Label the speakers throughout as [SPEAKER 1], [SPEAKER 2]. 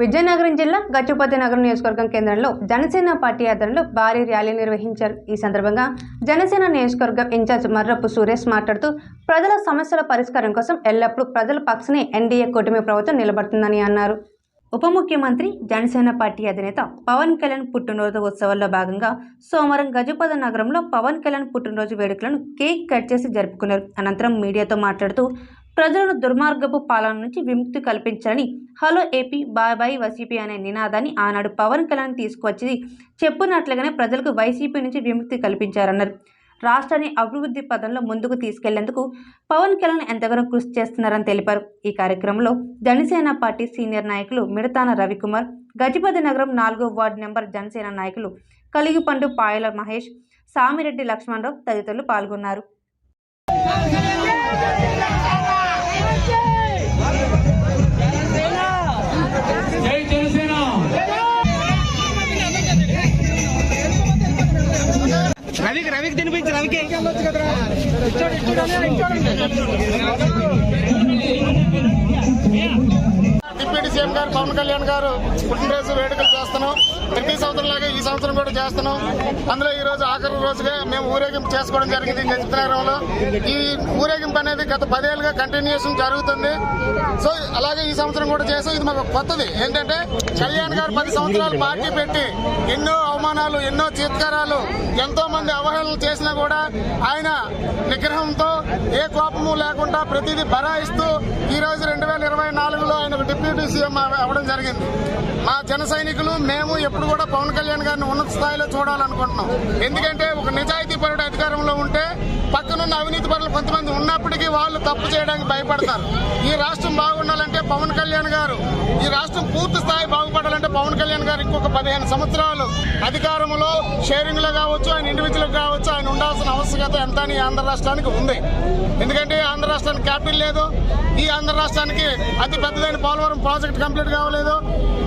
[SPEAKER 1] విజయనగరం జిల్లా గజపతి నగరం నియోజకవర్గం కేంద్రంలో జనసేన పార్టీ ఆధ్వర్యంలో భారీ ర్యాలీ నిర్వహించారు. ఈ సందర్భంగా జనసేన నియోజకవర్గం ఇన్ఛార్జ్ మర్రపు సురేష్ మాట్లాడుతూ ప్రజల సమస్యల పరిష్కారం కోసం ఎల్లప్పుడూ ప్రజల పక్షనే ఎన్డీఏ కూటమి ప్రభుత్వం నిలబడుతుందని అన్నారు. ఉప ముఖ్యమంత్రి జనసేన పార్టీ అధినేత పవన్ కళ్యాణ్ పుట్టినరోజు ఉత్సవాల్లో భాగంగా సోమవారం గజపద నగరంలో పవన్ కళ్యాణ్ పుట్టినరోజు వేడుకలను కేక్ కట్ చేసి జరుపుకున్నారు. అనంతరం మీడియాతో మాట్లాడుతూ ప్రజలను దుర్మార్గపు పాలన నుంచి విముక్తి కల్పించాలని hello AP bye bye YCP అనే నినాదాన్ని ఆనాడు పవన్ కళ్యాణ్ తీసుకొచ్చింది చెప్పున్నట్లుగానే ప్రజలకు వైసీపీ నుంచి విముక్తి కల్పించారన్నారు. రాష్ట్రాన్ని అభివృద్ధి పదంలో ముందుకు తీసుకెళ్ళేందుకు పవన్ కళ్యాణ్ ఎంతగానో కృషి చేస్తున్నారని తెలిపారు. ఈ కార్యక్రమంలో జనసేన పార్టీ సీనియర్ నాయకులు మిడతాన రవికుమార్ గజపతి నగరం నాలుగో వార్డు నెంబర్ జనసేన నాయకులు కలిగిపండు పాయల మహేష్ సామిరెడ్డి లక్ష్మణరావు తదితరులు పాల్గొన్నారు.
[SPEAKER 2] రవికి రవికి తినిపించి రవికి.
[SPEAKER 3] సీఎం గారు పవన్ కళ్యాణ్ గారు పుట్టినరోజు వేడుకలు చేస్తున్నాం. ప్రతి సంవత్సరం లాగా ఈ సంవత్సరం కూడా చేస్తున్నాం. అందులో ఈ రోజు ఆఖరి రోజుగా మేము ఊరేగింపు చేసుకోవడం జరిగింది నిజనగరంలో ఈ ఊరేగింపు అనేది గత పదేళ్ళుగా కంటిన్యూషన్ జరుగుతుంది. సో అలాగే ఈ సంవత్సరం కూడా చేసాం ఇది మాకు కొత్తది. ఏంటంటే కళ్యాణ్ గారు పది సంవత్సరాలు పార్టీ పెట్టి ఎన్నో అవమానాలు ఎన్నో చిత్కారాలు ఎంతో మంది అవహేళనలు చేసినా కూడా ఆయన నిగ్రహంతో ఏ కోపము లేకుండా ప్రతిదీ బరాయిస్తూ ఈ రోజు రెండు వేల ఇరవై నాలుగులో ఆయన డిప్యూటీ సీఎం అవ్వడం జరిగింది. మా జన సైనికులు మేము ఎప్పుడు కూడా పవన్ కళ్యాణ్ గారిని ఉన్నత స్థాయిలో చూడాలనుకుంటున్నాం. ఎందుకంటే ఒక నిజాయితీ పరుడు అధికారంలో ఉంటే పక్కనున్న అవినీతి పరులు కొంతమంది ఉన్నప్పటికీ వాళ్ళు తప్పు చేయడానికి భయపడతారు. ఈ రాష్ట్రం బాగుండాలంటే పవన్ కళ్యాణ్ గారు ఈ రాష్ట్రం పూర్తి స్థాయి బాగుపడాలంటే పవన్ కళ్యాణ్ గారు ఇంకొక పదిహేను సంవత్సరాలు అధికారంలో షేరింగ్లో కావచ్చు ఆయన ఇండివిజువల్ కావచ్చు ఆయన ఎంత అని ఆంధ్ర రాష్ట్రానికి ఉంది. ఎందుకంటే ఆంధ్ర రాష్ట్రానికి క్యాపిటల్ లేదు. ఈ ఆంధ్ర రాష్ట్రానికి అతి పెద్దదైన పోలవరం ప్రాజెక్ట్ కంప్లీట్ కావలేదు.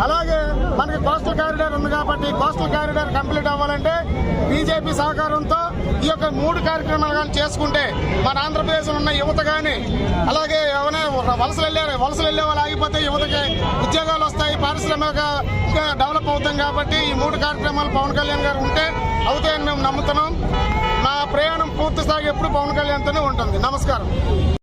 [SPEAKER 3] అలాగే మనకి కోస్టల్ కారిడార్ ఉంది కాబట్టి కోస్టల్ కారిడార్ కంప్లీట్ అవ్వాలంటే బీజేపీ సహకారంతో ఈ యొక్క మూడు కార్యక్రమాలు కానీ చేసుకుంటే మన ఆంధ్రప్రదేశ్ ఉన్న యువత కానీ అలాగే ఎవరైనా వలసలు వెళ్ళారు వలసలు వెళ్ళే వాళ్ళు ఆగిపోతే యువతకి ఉద్యోగాలు వస్తాయి పారిశ్రామిక డెవలప్ అవుతాం కాబట్టి ఈ మూడు కార్యక్రమాలు పవన్ కళ్యాణ్ గారు ఉంటే అవుతాయని మేము నమ్ముతున్నాం. మా ప్రయాణం పూర్తి స్థాయి ఎప్పుడు పవన్ కళ్యాణ్తోనే ఉంటుంది. నమస్కారం.